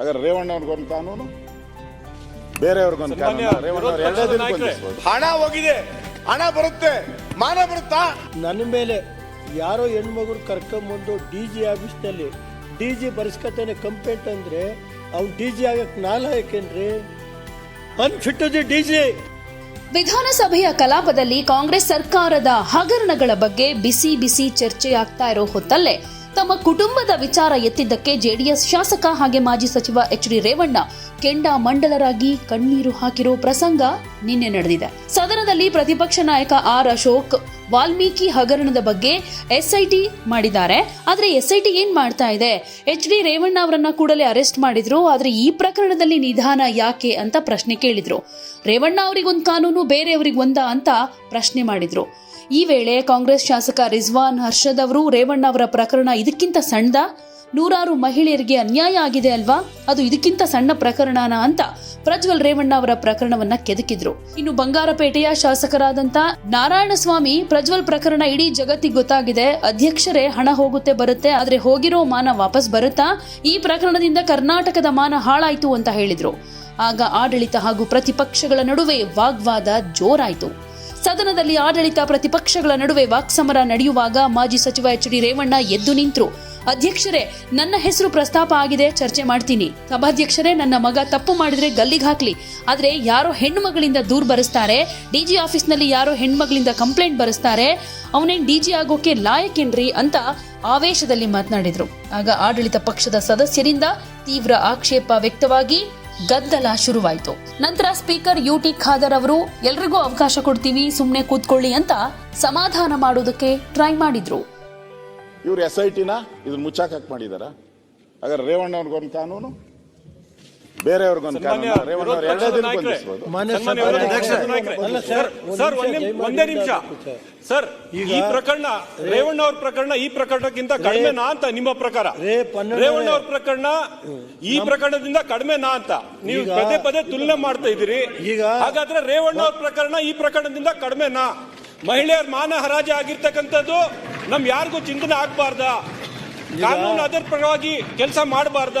ಹಾಗಾದ್ರೆ ರೇವಣ್ಣವ್ರಿಗೊಂದು ಕಾನೂನು ಬೇರೆಯವ್ರಿಗೊಂದು ಕಾನೂನು. ರೇವಣ್ಣವ್ರು ಎರಡೇ ದಿನ ಬಂಧಿಸ್ಬೋದು ಹಣ ಹೋಗಿದೆ ಹಣ ಬರುತ್ತೆ ಮಾನ ಬರುತ್ತಾ? ನನ್ನ ಮೇಲೆ ಯಾರೋ ಹೆಣ್ಮಗುರು ಕರ್ಕೊಂಬಂದು ಡಿ ಜಿ ಆಫೀಸ್ನಲ್ಲಿ ಡಿ ಜಿ ಬರ್ಸ್ಕತಾನೆ ಕಂಪ್ಲೇಂಟ್ ಅಂದ್ರೆ ಅವ್ನು ಡಿ ಜಿ ಆಗಕ್ಕೆ ನಾಲಾಯಕೇನ್ರಿ ಅನ್ಫಿಟ್ ದಿ ಡಿ ಜಿ. ವಿಧಾನಸಭೆಯ ಕಲಾಪದಲ್ಲಿ ಕಾಂಗ್ರೆಸ್ ಸರ್ಕಾರದ ಹಗರಣಗಳ ಬಗ್ಗೆ ಬಿಸಿ ಬಿಸಿ ಚರ್ಚೆ ಆಗ್ತಾ ಇರೋ ಹೊತ್ತಲ್ಲೇ ತಮ್ಮ ಕುಟುಂಬದ ವಿಚಾರ ಎತ್ತಿದ್ದಕ್ಕೆ ಜೆಡಿಎಸ್ ಶಾಸಕ ಹಾಗೆ ಮಾಜಿ ಸಚಿವ ಎಚ್ ಡಿ ರೇವಣ್ಣ ಕೆಂಡ ಮಂಡಲರಾಗಿ ಕಣ್ಣೀರು ಹಾಕಿರೋ ಪ್ರಸಂಗ ನಿನ್ನೆ ನಡೆದಿದೆ. ಸದನದಲ್ಲಿ ಪ್ರತಿಪಕ್ಷ ನಾಯಕ ಆರ್ ಅಶೋಕ್ ವಾಲ್ಮೀಕಿ ಹಗರಣದ ಬಗ್ಗೆ ಎಸ್ಐಟಿ ಮಾಡಿದ್ದಾರೆ. ಆದ್ರೆ ಎಸ್ಐಟಿ ಏನ್ ಮಾಡ್ತಾ ಇದೆ? ಎಚ್ ಡಿ ರೇವಣ್ಣ ಅವರನ್ನ ಕೂಡಲೇ ಅರೆಸ್ಟ್ ಮಾಡಿದ್ರು. ಆದ್ರೆ ಈ ಪ್ರಕರಣದಲ್ಲಿ ನಿಧಾನ ಯಾಕೆ ಅಂತ ಪ್ರಶ್ನೆ ಕೇಳಿದ್ರು. ರೇವಣ್ಣ ಅವರಿಗೊಂದು ಕಾನೂನು ಬೇರೆಯವರಿಗೊಂದ ಅಂತ ಪ್ರಶ್ನೆ ಮಾಡಿದ್ರು. ಈ ವೇಳೆ ಕಾಂಗ್ರೆಸ್ ಶಾಸಕ ರಿಜ್ವಾನ್ ಹರ್ಷದ್ ಅವರು, ರೇವಣ್ಣ ಅವರ ಪ್ರಕರಣ ಇದಕ್ಕಿಂತ ಸಣ್ಣದ ನೂರಾರು ಮಹಿಳೆಯರಿಗೆ ಅನ್ಯಾಯ ಆಗಿದೆ ಅಲ್ವಾ? ಅದು ಇದಕ್ಕಿಂತ ಸಣ್ಣ ಪ್ರಕರಣನ ಅಂತ ಪ್ರಜ್ವಲ್ ರೇವಣ್ಣ ಅವರ ಪ್ರಕರಣವನ್ನ ಕೆದಕಿದ್ರು. ಇನ್ನು ಬಂಗಾರಪೇಟೆಯ ಶಾಸಕರಾದಂತ ನಾರಾಯಣಸ್ವಾಮಿ, ಪ್ರಜ್ವಲ್ ಪ್ರಕರಣ ಇಡೀ ಜಗತ್ತಿಗೆ ಗೊತ್ತಾಗಿದೆ. ಅಧ್ಯಕ್ಷರೇ ಹಣ ಹೋಗುತ್ತೆ, ಬರುತ್ತೆ. ಆದ್ರೆ ಹೋಗಿರೋ ಮಾನ ವಾಪಸ್ ಬರುತ್ತಾ? ಈ ಪ್ರಕರಣದಿಂದ ಕರ್ನಾಟಕದ ಮಾನ ಹಾಳಾಯ್ತು ಅಂತ ಹೇಳಿದ್ರು. ಆಗ ಆಡಳಿತ ಹಾಗೂ ಪ್ರತಿಪಕ್ಷಗಳ ನಡುವೆ ವಾಗ್ವಾದ ಜೋರಾಯಿತು. ಸದನದಲ್ಲಿ ಆಡಳಿತ ಪ್ರತಿಪಕ್ಷಗಳ ನಡುವೆ ವಾಕ್ಸಮರ ನಡೆಯುವಾಗ ಮಾಜಿ ಸಚಿವ ಎಚ್ ಡಿ ರೇವಣ್ಣ ಎದ್ದು ನಿಂತರು. ಅಧ್ಯಕ್ಷರೇ, ನನ್ನ ಹೆಸರು ಪ್ರಸ್ತಾಪ ಆಗಿದೆ, ಚರ್ಚೆ ಮಾಡ್ತೀನಿ. ಸಭಾಧ್ಯಕ್ಷರೇ, ನನ್ನ ಮಗ ತಪ್ಪು ಮಾಡಿದ್ರೆ ಗಲ್ಲಿಗೆ ಹಾಕ್ಲಿ. ಆದ್ರೆ ಯಾರೋ ಹೆಣ್ಣು ಮಗಳಿಂದ ದೂರ್ ಬರೆಸ್ತಾರೆ ಡಿಜಿ ಆಫೀಸ್ನಲ್ಲಿ ಯಾರೋ ಹೆಣ್ಮಗಳಿಂದ ಕಂಪ್ಲೇಂಟ್ ಬರೆಸ್ತಾರೆ, ಅವನೇನ್ ಡಿಜಿ ಆಗೋಕೆ ಲಾಯಕೇನ್ರಿ ಅಂತ ಆವೇಶದಲ್ಲಿ ಮಾತನಾಡಿದ್ರು. ಆಗ ಆಡಳಿತ ಪಕ್ಷದ ಸದಸ್ಯರಿಂದ ತೀವ್ರ ಆಕ್ಷೇಪ ವ್ಯಕ್ತವಾಗಿ ಗದ್ದಲ ಶುರುವಾಯಿತು. ನಂತರ ಸ್ಪೀಕರ್ ಯು ಟಿ ಖಾದರ್ ಅವರು, ಎಲ್ರಿಗೂ ಅವಕಾಶ ಕೊಡ್ತೀವಿ ಸುಮ್ಮನೆ ಕೂತ್ಕೊಳ್ಳಿ ಅಂತ ಸಮಾಧಾನ ಮಾಡೋದಕ್ಕೆ ಟ್ರೈ ಮಾಡಿದ್ರು. ಇವ್ರು ಎಸ್ ಐ ಟಿನ ಇದನ್ನ ಮುಚ್ಚಾಕಕ್ ಮಾಡಿದಾರ. ಹಾಗಾದ್ರೆ ರೇವಣ್ಣವ್ರಿಗೊಂದು ಕಾನೂನು ಬೇರೆಯವ್ರಿಗೊಂದು ಕಾನೂನು ರೇವಣ್ಣವ್ರು ಎರಡೇ ಬಂಧಿಸ್ಬೋದು. ಸರ್ ಸರ್ ಒಂದೇ ಒಂದೇ ನಿಮಿಷ ಸರ್ ಈ ಪ್ರಕರಣ ರೇವಣ್ಣ ಅವ್ರ ಪ್ರಕರಣ ಈ ಪ್ರಕರಣಕ್ಕಿಂತ ಕಡಿಮೆನಾ ಅಂತ ನಿಮ್ಮ ಪ್ರಕಾರ? ರೇವಣ್ಣ ಅವ್ರ ಪ್ರಕರಣ ಈ ಪ್ರಕರಣದಿಂದ ಕಡಿಮೆನಾ ಅಂತ. ನೀವು ಪದೇ ಪದೇ ತುಲನೆ ಮಾಡ್ತಾ ಇದ್ದೀರಿ. ಈಗ- ಹಾಗಾದ್ರೆ ರೇವಣ್ಣ ಅವ್ರ ಪ್ರಕರಣ ಈ ಪ್ರಕರಣದಿಂದ ಕಡಿಮೆನಾ ಮಹಿಳೆಯರ ಮಾನ ಹರಾಜ ಆಗಿರ್ತಕ್ಕಂಥದ್ದು ನಮ್ ಯಾರಿಗೂ ಚಿಂತನೆ ಆಗ್ಬಾರ್ದ. ಕಾನೂನು ಅದರ ಪರವಾಗಿ ಕೆಲಸ ಮಾಡಬಾರ್ದ.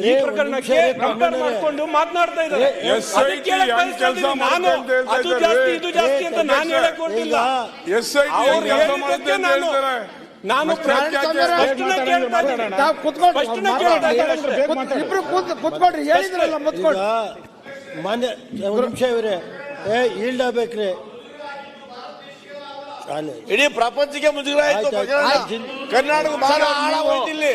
ಈ ಪ್ರಕರಣಕ್ಕೆ ಕಂಪೇರ್. ಮಾಡ್ಕೊಂಡು ಮಾತನಾಡ್ತಾ ಇದ್ದಾರೆ. ಅದು ಜಾಸ್ತಿ ಇದು ಜಾಸ್ತಿ ಅಂತ ನಾನು ಹೇಳಕ್ ಕೊಟ್ಟಿಲ್ಲ. ನಾನು ನಾನು. ಕುತ್ಕೊಳ್ರಿ. ಹೇಳಿದ್ರಲ್ಲ ಮುತ್ಕೊಂಡು ಮಾನ್ಯ ನಿಮಿಷ ಇವ್ರೆ. ಏ ಈಲ್ಡ್ ಆಗ್ಬೇಕ್ರಿ. ಇಡೀ ಪ್ರಪಂಚಕ್ಕೆ ಮುಜುಗರ ಆಯ್ತು. ಕರ್ನಾಟಕ ಬಹಳ ಹಾಳ ಆಳ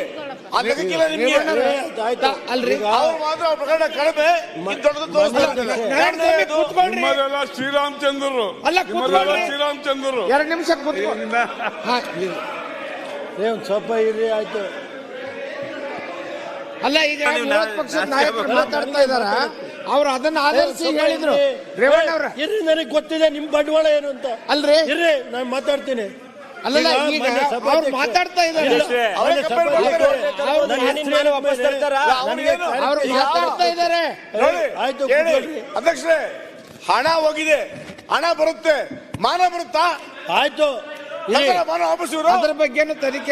ಶ್ರೀರಾಮಚಂದ್ರರು. ಅಲ್ಲ. ಶ್ರೀರಾಮಚಂದ್ರರು. ಎರಡು ನಿಮಿಷ ಒಂದ್ ಸ್ವಲ್ಪ ಇರಿ ಆಯ್ತು. ಅಲ್ಲ ಈಗ ವಿರೋಧ ಪಕ್ಷದ ನಾಯಕರು ಮಾತಾಡ್ತಾ ಇದಾರ. ಅವ್ರು ಅದನ್ನ ಆಧರಿಸಿ ಹೇಳಿದ್ರು. ರೇವಣ್ಣ ಅವ್ರ. ಇರ್ರಿ ನನಗೆ ಗೊತ್ತಿದೆ ನಿಮ್ ಬಂಡವಾಳ ಏನು ಅಂತ. ಅಲ್ರಿ. ಇರ್ರಿ ನಾನು ಮಾತಾಡ್ತೀನಿ. ಅಲ್ಲಲ್ಲ ಈಗ ಅವ್ರು ಮಾತಾಡ್ತಾ ಇದ್ದಾರೆ. ಅವರೇ ಮಾತಾಡ್ತಾ ಇದ್ದಾರೆ. ಅಧ್ಯಕ್ಷರೇ ಹಣ ಹೋಗಿದೆ. ಹಣ ಬರುತ್ತೆ. ಮಾನ ಬರುತ್ತಾ? ಆಯ್ತು. ಅದ್ರ ಬಗ್ಗೆ ತನಿಖೆ.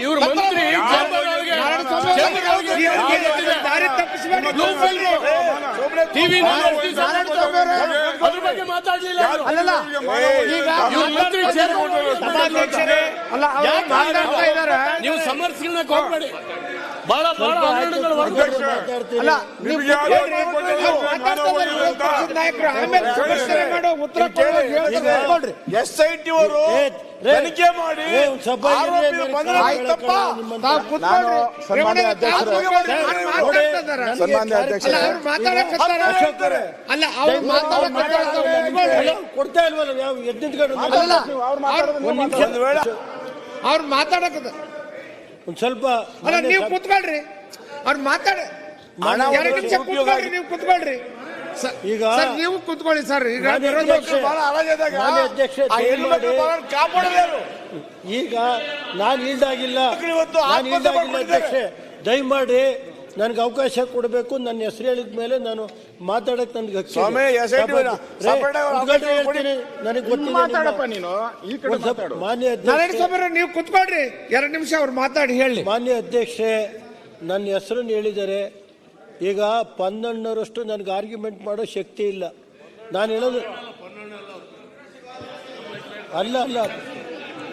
ಇವ್ರು ಮಂತ್ರಿ ಫಿಲ್ಮ್ ಟಿವಿ ಅದ್ರ ಬಗ್ಗೆ ಮಾತಾಡ್ಲಿಲ್ಲ ಅಲ್ಲಲ್ಲ ಈಗ ಇವ್ರು ಮಂತ್ರಿ ಅಲ್ಲ ಅವ್ರು ಮಾತಾಡ್ತಾ ಇದ್ದಾರೆ. ನೀವು ಸಮರ್ಥಿಸ್ಕೊಳ್ಳಕ್ ಹೋಗ್ಬೇಡಿ ಬಹಳ ಬಹಳ ಹಗರಣಗಳು ಹೊರಗಡೆ ಅಲ್ಲ ನೀವು ನಾಯಕರು ಆಮೇಲೆ ಸಮಸ್ಯೆ ಮಾಡೋ ಉತ್ತರ. ಎಸ್ ಐ ಟಿ ಅವರು ತನಿಖೆ ಮಾಡಿ. ಸನ್ಮಾನ್ಯ ಅಧ್ಯಕ್ಷರೇ. ಸನ್ಮಾನ್ಯ ಅಲ್ಲ, ಅವ್ರು ಮಾತಾಡಕ್ಕೆ ಕೊಡ್ತಾ ಇಲ್ವಲ್ಲ? ಯಾವ ಅವ್ರು ನೀವು ಒಂದ್ ಸ್ವಲ್ಪ ಅಲ್ಲ ನೀವು ಕುತ್ಕೊಳ್ರಿ. ಅವ್ರು ಮಾತಾಡ ಹಣ ಎರಡು ನಿಮಿಷ ಉಪಯೋಗ ಕೂತ್ಕೊಳ್ರಿ ನೀವು ಕೂತ್ಕೊಳ್ರಿ. ಸ- ಈಗ ಸರ್ ನೀವು ಕುತ್ಕೊಳ್ಳಿ ಸರ್. ಈಗ ಮಾನ್ಯ ವಿರೋಧ ಅಧ್ಯಕ್ಷ- ಪಕ್ಷ- ಬಹಳ ಮಾನ್ಯ ಅಧ್ಯಕ್ಷೆ, ಆ ಈಗ ನಾನು ಮಕ್ಕಳು ಇವತ್ತು ನಾನು ಆತ್ಮಹತ್ಯೆ ಈಲ್ಡಾಗಿಲ್ಲ ಮಾಡ್ಕೊಂಡಿದ್ದಾರೆ. ಅಧ್ಯಕ್ಷೆ ದಯಮಾಡಿ ನನ್ಗೆ ಅವಕಾಶ ಕೊಡಬೇಕು ನನ್ನ ಹೆಸರು ಹೇಳಿದ ಮೇಲೆ ನಾನು ಮಾತಾಡಕ್ಕೆ ನನ್ಗೆ. ಸ್ವಾಮಿ, ಸಪರೇಟ್ ಅವಕಾಶ ಹೇಳ್ತೀನಿ. ನನಗೆ ಮಾತಾಡಪ್ಪ ನೀನು. ಈ ಕಡೆ ಮಾತಾಡು. ಮಾನ್ಯ ನಾರಾಯಣ ಅಧ್ಯಕ್ಷೆ ಸ್ವಾಮಿ ನೀವು ಕುತ್ಕೊಳ್ರಿ. ಎರಡು ನಿಮಿಷ ಅವ್ರು ಮಾತಾಡಿ ಹೇಳಿ. ಮಾನ್ಯ ಅಧ್ಯಕ್ಷೆ ನನ್ನ ಹೆಸರನ್ನು ಹೇಳಿದ್ದಾರೆ ಈಗ ಪನ್ನಣ್ಣರಷ್ಟು ನನಗೆ ಆರ್ಗ್ಯುಮೆಂಟ್ ಮಾಡೋ ಶಕ್ತಿ ಇಲ್ಲ. ನಾನು ಹೇಳೋದು ಅಲ್ಲ ಅಲ್ಲ.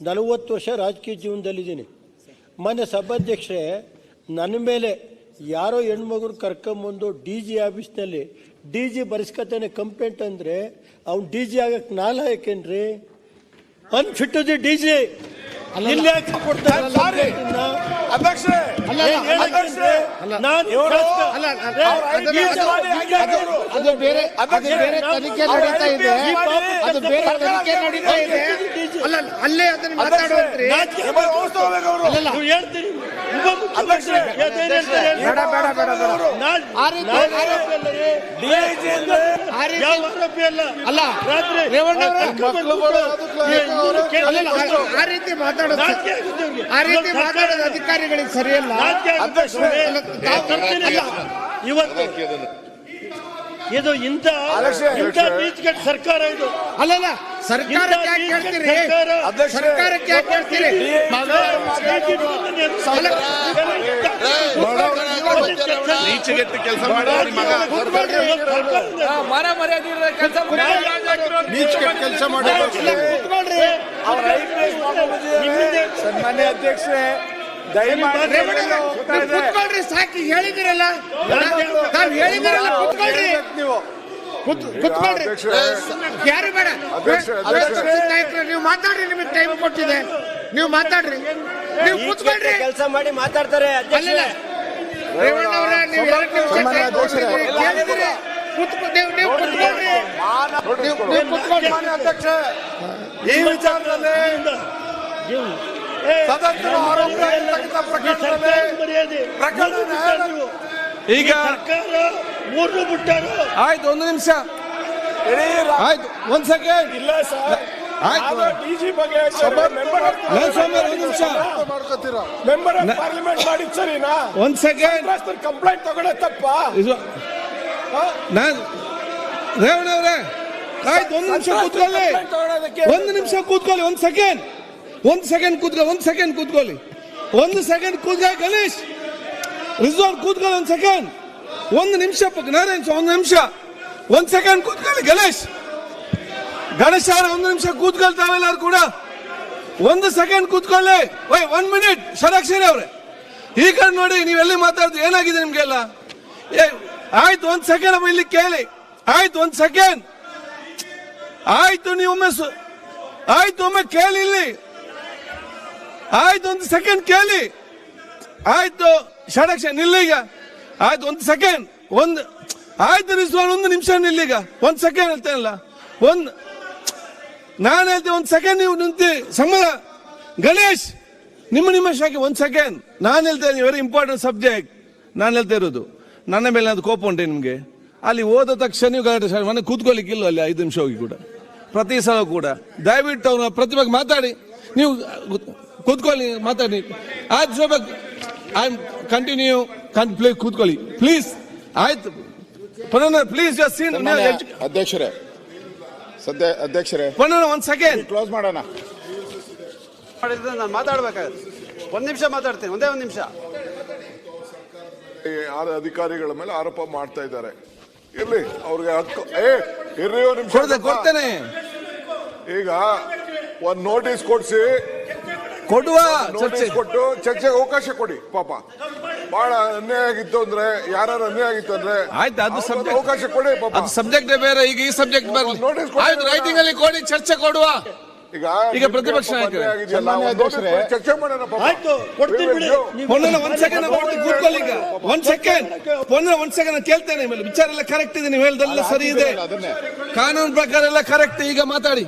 ನಲವತ್ತು ವರ್ಷ ರಾಜಕೀಯ ಜೀವನದಲ್ಲಿದ್ದೀನಿ. ಮೊನ್ನೆ ಸಭಾಧ್ಯಕ್ಷರೇ ನನ್ನ ಮೇಲೆ ಯಾರೋ ಹೆಣ್ಮಗ್ರು ಕರ್ಕೊಂಬಂದು ಡಿ ಜಿ ಆಫೀಸ್ನಲ್ಲಿ ಡಿ ಜಿ ಬರ್ಸ್ಕತಾನೆ ಕಂಪ್ಲೇಂಟ್ ಅಂದರೆ ಅವ್ನು ಡಿ ಜಿ ಆಗಕ್ಕೆ ನಾಲಾಯಕೇನ್ರಿ ಅನ್ಫಿಟ್ ದಿ ಡಿ ಜಿ. ಇಲ್ಲಿ ಕೊಡ್ತಾರೆ ಅದು ಬೇರೆ ಅದು ಬೇರೆ ತನಿಖೆ ನಡೀತಾ ಇದೆ. ಅದು ಬೇರೆ ತನಿಖೆ ನಡೀತಾ ಇದೆ ಅಲ್ಲ ಅಲ್ಲೇ ಅದನ್ನ ಮಾತಾಡುವಂತ್ರಿ. ಅಲ್ಲಲ್ಲ. ನೀವು ಹೇಳ್ತೀರಿ? ಬೇಡ ಬೇಡ ಬೇಡ ಬೇಡ. ಆ ರೀತಿ- ಆ ರೀತಿ ಅಲ್ಲ? ಅಲ್ಲ? ರಾತ್ರಿ ರೇವಣ್ಣ ಆ- ರೀತಿ ಮಾತಾಡೋದು ಆ ರೀತಿ ಮಾತಾಡೋದು ಅಧಿಕಾರಿಗಳಿಗೆ ಸರಿಯಲ್ಲ. ಇವತ್ತು ಇದು ಇಂಥ ಇಂತ ಇಂಥ ನೀಚಗೆಟ್ಟ ಸರ್ಕಾರ ಇದು ಅಲ್ಲಲ್ಲ ಸರ್ಕಾರಕ್ಕೆ ಯಾಕೆ ಹೇಳ್ತೀರಿ ಸರ್ಕಾರ ಅಧ್ಯಕ್ಷರೇ, ಸರ್ಕಾರಕ್ಕೆ ಯಾಕೆ ಕೆಲಸ ಮಾಡೋ ಮಗ ಮರ ಮರ್ಯಾದೆ ಕೆಲಸ ಕೆಲಸ. ಸನ್ಮಾನ್ಯ ಅಧ್ಯಕ್ಷರೇ ದಯಮಾಡಿ ಸಾಕಿ ಹೇಳಿದಿರಲ್ಲ ತಾವ್ ಹೇಳಿದಿರಲ್ಲ ಕುತ್ಕೊಳ್ರಿ. ನೀವು? ಕುತ್ಕೊಳ್ರಿ. ಯಾರು ಬೇಡ. ನೀವು ಮಾತಾಡ್ರಿ ನಿಮಗೆ ಟೈಮ್ ಕೊಟ್ಟಿದೆ. ನೀವು ಮಾತಾಡ್ರಿ. ನೀವು ಕುತ್ಕೊಳ್ರಿ. ಕೆಲಸ ಮಾಡಿ ಮಾತಾಡ್ತಾರೆ ಅಲ್ಲಿಲ್ಲ. ರೇವಣ್ಣ ಅವರ ನೀವು ಎರಡು ನಿಮಿಷ ಕೇಳಿದಿರಿ? ಕೂತ್ಕೊ- ನೀವು ಕೂತ್ಕೊಳ್ರಿ. ಈ ವಿಚಾರದಲ್ಲಿ ಸದಸ್ಯರು ಆರೋಪ ಇರ್ತಕ್ಕಂಥ ಪ್ರಕರಣದಲ್ಲಿ ಪ್ರಕರಣ ಈಗ ಸರ್ಕಾರ ಮೂರು ಬಿಟ್ಟರು. ಆಯ್ತು ಒಂದು ನಿಮಿಷ. ಆಯ್ತು ಒಂದ್ ಸೆಕೆಂಡ್. ಇಲ್ಲ ಸರ್. ಆಯ್ತು. ಡಿಜಿ ಬಗ್ಗೆ ಮೆಂಬರ್ ನನ್ ಸ್ವಾಮಿ ಒಂದ್ ನಿಮಿಷ. ಮೆಂಬರ್ ಆಫ್ ಪಾರ್ಲಿಮೆಂಟ್ ಮಾಡಿದ್ ಸರಿನಾ ಒಂದ್ ಸೆಕೆಂಡ್. ಕಂಪ್ಲೇಂಟ್ ತಗೊಂಡೆ ತಪ್ಪ. ಇದು ನಾನ್ ರೇವಣ್ಣ ಅವರೇ ಆಯ್ತು ಒಂದು ನಿಮಿಷ ಕೂತ್ಕೊಳ್ಳಿ. ಒಂದು ನಿಮಿಷ ಕೂತ್ಕೊಳ್ಳಿ ಒಂದ್ ಸೆಕೆಂಡ್. ಒಂದ್ ಸೆಕೆಂಡ್ ಕೂತ್ಕೊ, ಒಂದು ಸೆಕೆಂಡ್ ಕೂತ್ಕೊಳ್ಳಿ. ಒಂದು ಸೆಕೆಂಡ್ ಕೂತ್ಕ, ಗಣೇಶ್. ರಿಸೋರ್ ಕೂತ್ಕೊಳ್ಳಿ ಒಂದು ಸೆಕೆಂಡ್ ಒಂದು ನಿಮಿಷ ನಾರಾಯಣ್ ಒಂದು ನಿಮಿಷ. ಒಂದು ಸೆಕೆಂಡ್ ಕೂತ್ಕೊಳ್ಳಿ, ಗಣೇಶ್. ಗಣೇಶ್ ಅವರ, ಒಂದು ನಿಮಿಷ ಕೂತ್ಕೊಳ್ತಾವೆಲ್ಲರೂ ಕೂಡ. ಒಂದು ಸೆಕೆಂಡ್ ಕೂತ್ಕೊಳ್ಳಿ. ವೈ ಒನ್ ಮಿನಿಟ್ ಷಡಾಕ್ಷರಿ ಅವ್ರೆ. ಈ ಕಡೆ ನೋಡಿ ನೀವೆಲ್ಲಿ ಮಾತಾಡ್ದು ಏನಾಗಿದೆ ನಿಮ್ಗೆಲ್ಲ? ಏ, ಆಯ್ತು, ಒಂದು ಸೆಕೆಂಡ್ ಅಮ್ಮ ಇಲ್ಲಿ ಕೇಳಿ. ಆಯ್ತು, ಒಂದು ಸೆಕೆಂಡ್ ಆಯ್ತು, ನೀವು ಒಮ್ಮೆ ಸು- ಆಯ್ತು, ಒಮ್ಮೆ ಕೇಳಿ ಇಲ್ಲಿ. ಆಯ್ತು, ಒಂದು ಸೆಕೆಂಡ್ ಕೇಳಿ. ಆಯ್ತು, ಷಡಕ್ಷ ನಿಲ್ಲೀಗ ಆಯ್ತು, ಒಂದು ಸೆಕೆಂಡ್ ಒಂದು, ಆಯ್ತು ರಿಸ್ವಾನ್ ಒಂದು ನಿಮಿಷ ನಿಲ್ಲೀಗ ಒಂದು ಸೆಕೆಂಡ್ ಹೇಳ್ತೇನಲ್ಲ ಒಂದು, ನಾನು ಹೇಳ್ತೀನಿ ಒಂದು ಸೆಕೆಂಡ್ ನೀವು ನಿಂತಿ. ಸಂಬಳ. ಗಣೇಶ್, ನಿಮ್ಮ ನಿಮ್ಮ ಶಾಖೆ, ಒಂದ್ ಸೆಕೆಂಡ್ ನಾನು ಹೇಳ್ತೇನೆ ವೆರಿ ಇಂಪಾರ್ಟೆಂಟ್ ಸಬ್ಜೆಕ್ಟ್ ನಾನು ಹೇಳ್ತಾ ಇರೋದು. ನನ್ನ ಮೇಲೆ ಅದು ಕೋಪ ಉಂಟೆ ನಿಮಗೆ? ಅಲ್ಲಿ ಹೋದ ತಕ್ಷಣ ನೀವು ಗಲಾಟೆ ಮನೆ ಕೂತ್ಕೊಳ್ಳಿಕ್ಕೆ ಇಲ್ಲ ಅಲ್ಲಿ? ಐದು ನಿಮಿಷ ಹೋಗಿ ಕೂಡ. ಪ್ರತಿ ಸಲ ಕೂಡ. ದಯವಿಟ್ಟು ಅವನ ಪ್ರತಿಭೆಗೆ ಮಾತಾಡಿ. ನೀವು ಕೂತ್ಕೊಳ್ಳಿ ಮಾತಾಡಿ. ಆಯ್ತು ಶೋಭಕ್ ಐ ಕಂಟಿನ್ಯೂ ಪ್ಲೇ ಕೂತ್ಕೊಳ್ಳಿ. ಪ್ಲೀಸ್ ಆಯ್ತು. ಪ್ಲೀಸ್ ಜಸ್ಟ್ ಸೀನ್ ಅಧ್ಯಕ್ಷರೇ ಸದ್ಯ ಅಧ್ಯಕ್ಷರೇ ಪೊನ್ನ ಒಂದು ಸೆಕೆಂಡ್ ಕ್ಲೋಸ್ ಮಾಡೋಣ. ಮಾಡಿದ್ರೆ ನಾನು ಮಾತಾಡ್ಬೇಕಾದ್ರೆ ಒಂದ್ ನಿಮಿಷ ಮಾತಾಡ್ತೀನಿ ಒಂದೇ ಒಂದು ನಿಮಿಷ. ಅಧಿಕಾರಿಗಳ ಮೇಲೆ ಆರೋಪ ಮಾಡ್ತಾ ಇದ್ದಾರೆ. ಇರ್ಲಿ ಅವ್ರಿಗೆ ಹಕ್ಕು ಏ ಇರ್ರಿ ಒಂದ್ ನಿಮಿಷ. ಕೊಡ್ದೆ ಕೊಡ್ತೇನೆ. ಈಗ ಒಂದು ನೋಟಿಸ್ ಕೊಡ್ಸಿ ಕೊಡುವ ಚರ್ಚೆ. ಕೊಟ್ಟು ಚರ್ಚೆಗೆ ಅವಕಾಶ ಕೊಡಿ ಪಾಪ. ಬಹಳ ಅನ್ಯಾಯ ಆಗಿತ್ತು ಅಂದ್ರೆ ಯಾರು ಅನ್ಯಾಯ ಆಗಿತ್ತು ಅಂದ್ರೆ ಆಯ್ತು, ಅದು ಸಬ್ಜೆಕ್ಟ್ ಅವಕಾಶ ಕೊಡಿ ಪಾಪ. ಅದು ಸಬ್ಜೆಕ್ಟ್ ಬೇರೆ ಈಗ ಈ ಸಬ್ಜೆಕ್ಟ್ ಬರಲಿ. ನೋಟಿಸ್ ಕೊಡಿ. ಆಯ್ತು ರೈಟಿಂಗ್ ಅಲ್ಲಿ ಕೊಡಿ ಚರ್ಚೆ ಕೊಡುವ. ಈಗ ಈಗ ಪ್ರತಿಪಕ್ಷ ಚರ್ಚೆ ಮಾಡೋಣ ಪಾಪ. ಆಯ್ತು ಕೊಡ್ತೀನಿ ಬಿಡಿ. ನೀವು- ಪೊನ್ನ ಒಂದ್ ಸೆಕೆಂಡ್ ಕೂತ್ಕೊಳ್ಳಿ ಈಗ. ಒಂದ್ ಸೆಕೆಂಡ್ ಪೊನ್ನ ಒಂದ್ ಸೆಕೆಂಡ್ ಕೇಳ್ತೇನೆ ಮೇಲೆ ವಿಚಾರ ಎಲ್ಲ ಕರೆಕ್ಟ್ ಇದೆ ನೀವು ಹೇಳ್ದೆಲ್ಲ ಸರಿ ಇದೆ. ಕಾನೂನು ಪ್ರಕಾರ ಎಲ್ಲ ಕರೆಕ್ಟ್ ಈಗ ಮಾತಾಡಿ.